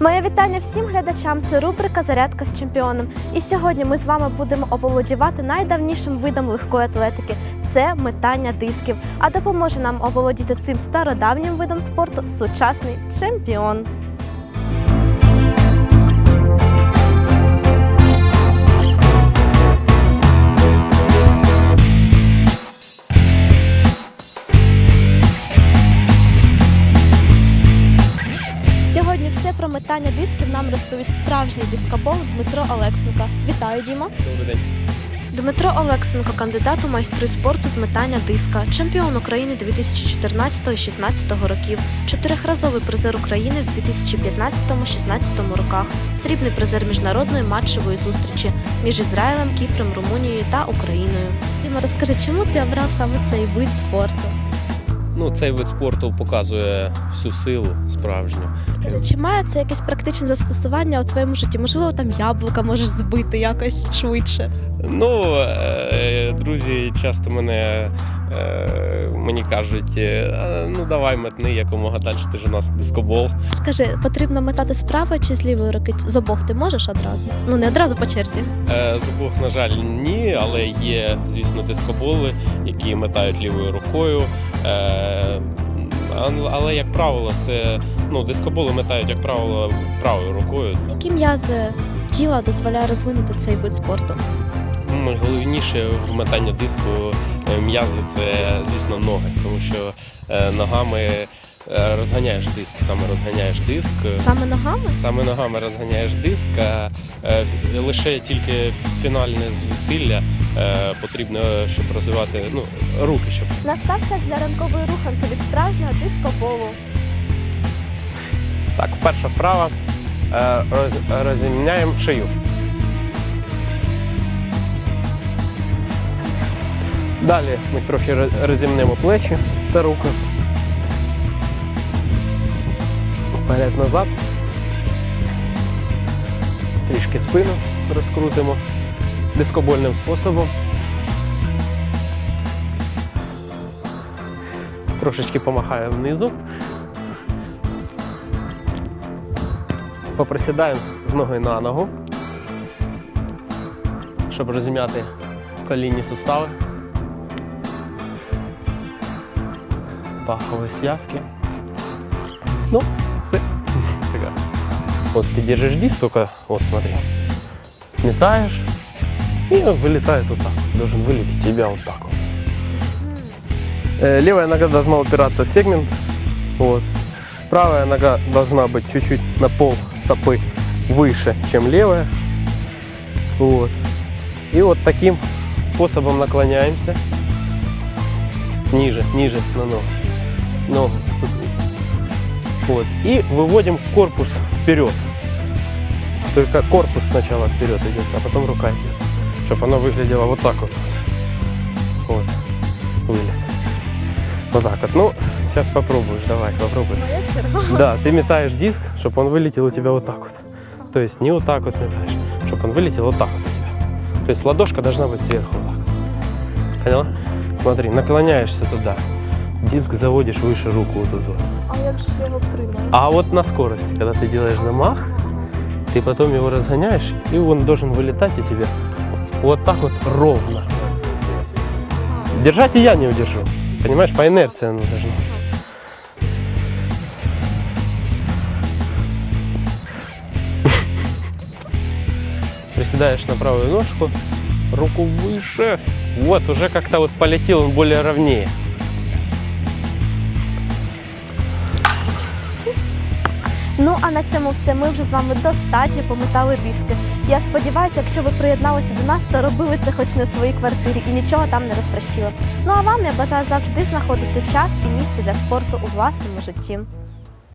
Моє вітання всім глядачам. Це рубрика Зарядка з чемпіоном. І сьогодні ми з вами будемо оволодівати найдавнішим видом легкої атлетики це метання дисків. А допоможе нам оволодіти цим стародавнім видом спорту сучасний чемпіон. Все дисків нам розповість справжній дискобол Дмитро Олексенко. Вітаю, Діма! Добрий день. Дмитро Олексенко, кандидат у майстри спорту з метання диска, чемпіон України 2014-16 років, чотирьохразовий призер України в 2015-16 роках, срібний призер міжнародної матчевої зустрічі між Ізраїлем, Кіпром, Румунією та Україною. Діма, розкажи, чому ти обрав саме цей вид спорту? Ну, цей вид спорту показує всю силу справжню. Скажи, чи має це якесь практичне застосування у твоєму житті? Можливо, там яблука можеш збити якось швидше. Ну, е, друзі часто мене мені кажуть, е, ну давай метни якомога далі, ти ж у нас дискобол. Скажи, потрібно метати з правої чи з лівої руки? З обох ти можеш одразу? Ну не одразу по черзі. Е, з обох, на жаль, ні, але є, звісно, дискоболи, які метають лівою рукою. Е, але, як правило, це ну, дискоболи метають, як правило, правою рукою. Які м'язи тіла дозволяє розвинути цей вид спорту? Найголовніше в метанні диску е, м'язи це, звісно, ноги, тому що е, ногами е, розганяєш диск, саме розганяєш диск. е, Саме ногами? Саме ногами розганяєш диск, а е, лише тільки фінальне зусилля е, потрібно, щоб розвивати ну, руки, щоб Настав час для ранкової руханки від справжнього дискоболу. так, перша вправа е, роз, розімняємо шию. Далі ми трохи роз- розімнемо плечі та руки. Вперед-назад. Трішки спину розкрутимо дискобольним способом. Трошечки помахаємо внизу. Поприсідаємо з ноги на ногу, щоб розім'яти колінні сустави. Паховые связки. Ну, все. Вот ты держишь диск, только вот смотри. Метаешь, и он вылетает вот так. Должен вылететь тебя вот так вот. Э, Левая нога должна упираться в сегмент. Вот. Правая нога должна быть чуть-чуть на пол стопы выше, чем левая. Вот. И вот таким способом наклоняемся. Ниже, ниже на ногу. Ногу. Вот. И выводим корпус вперед. Только корпус сначала вперед идет, а потом рука идет. Чтобы оно выглядело вот так вот. Вот. Вылет. Вот так вот. Ну, сейчас попробуешь. Давай, попробуй. Да, ты метаешь диск, чтобы он вылетел у тебя вот так вот. То есть не вот так вот метаешь, чтобы он вылетел вот так вот у тебя. То есть ладошка должна быть сверху вот так. Поняла? Смотри, наклоняешься туда. Диск заводишь выше руку вот тут вот. А як же ж його втримаю? А вот на скорости, когда ты делаешь замах, ты потом его разгоняешь, и он должен вылетать у тебя вот так вот ровно. Держать и я не удержу. Понимаешь, по инерции оно должно быть. Приседаешь на правую ножку, руку выше. Вот, уже как-то вот полетел он более ровнее. Ну а на цьому все. Ми вже з вами достатньо пометали диски. Я сподіваюся, якщо ви приєдналися до нас, то робили це хоч не в своїй квартирі і нічого там не розтрощили. Ну а вам я бажаю завжди знаходити час і місце для спорту у власному житті.